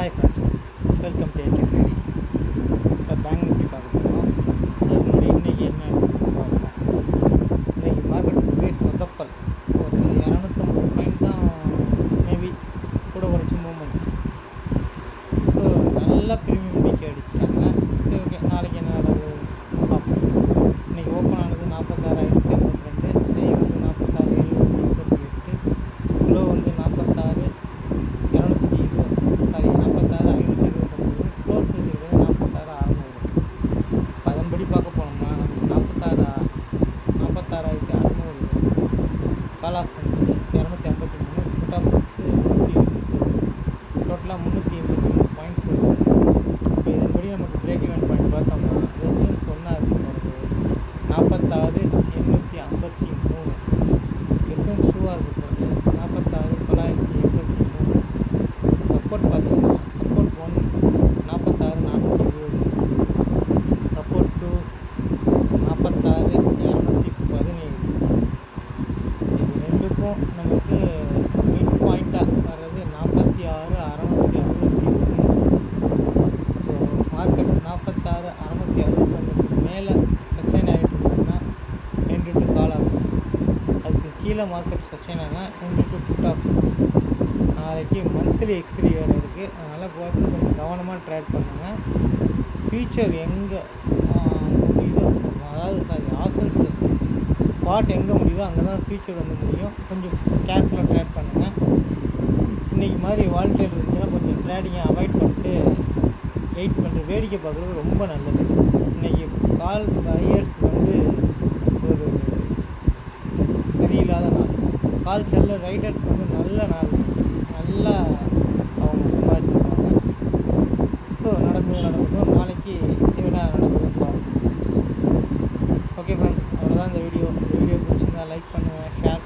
Hi friends welcome to AK ட்ரேடி இப்போ bank Nifty பார்க்க போகிறோம் அதுக்கு முன்னாடி இன்றைக்கி என்ன பார்க்கலாம் இன்றைக்கி மார்க்கெட் ஒரே சொதப்பல் ஒரு இரநூத்தம்பது பாயிண்ட் தான் மேபி கூட குறைச்சி மூவ்மெண்ட் ஸோ நல்லா ப்ரீமியம் டிக்கி அடிச்சிட்டாங்க கால் ரெண்டுக்கும் நமக்கு மிட் பாயிண்ட்டாக வர்றது நாற்பத்தி ஆறு அறநூற்றி அறுபத்தி ஒன்று. ஸோ மார்க்கெட் நாற்பத்தாறு அறநூற்றி அறுபத்தொன்னுக்கு மேலே சஸ்டெயின் ஆகிட்டு இருந்துச்சுன்னா ரெண்டு டு கால் ஆப்ஷன்ஸ் அதுக்கு கீழே மார்க்கெட் சஸ்டெயின் ஆனால் ரெண்டு டு புட் ஆப்ஷன்ஸ் நாளைக்கு மந்த்லி எக்ஸ்பிரி வேறு இருக்குது அதனால் பார்த்து கொஞ்சம் கவனமாக ட்ரேட் பண்ணுங்கள் ஃபியூச்சர் எங்கே முடியுதோ அதாவது சாரி ஸ்பாட் எங்கே முடியுதோ அங்கே தான் ஃபியூச்சர் வந்து முடியும். கொஞ்சம் கேர்ஃபுல்லாக ட்ரேட் பண்ணுங்கள் இன்றைக்கி மாதிரி வால்டேல் இருந்துச்சுன்னா கொஞ்சம் ட்ரேடிங்கை அவாய்ட் பண்ணிட்டு வெயிட் பண்ணிட்டு வேடிக்கை பார்க்குறது ரொம்ப நல்லது. இன்றைக்கி கால் பையர்ஸ் வந்து ஒரு சரியில்லாத நாள். கால் செல்ல ரைடர்ஸ் வந்து நல்ல நாள். லைக் பண்ணுங்கள் ஷேர்